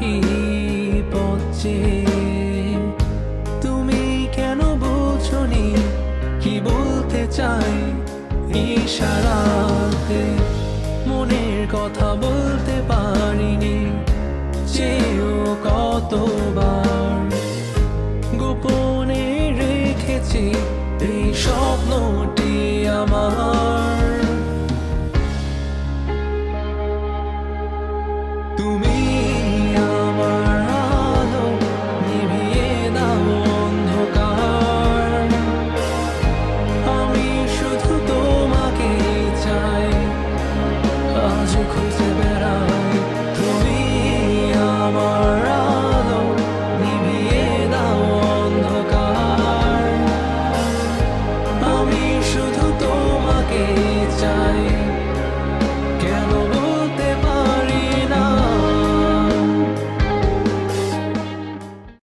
তারি পচ্ছে তুমি কেন বোঝনি? কি বলতে চাই ইশারাতে? মনের কথা বলতে পারিনি, চেয়েও কতবার। গোপনে রেখেছি এই স্বপ্নটি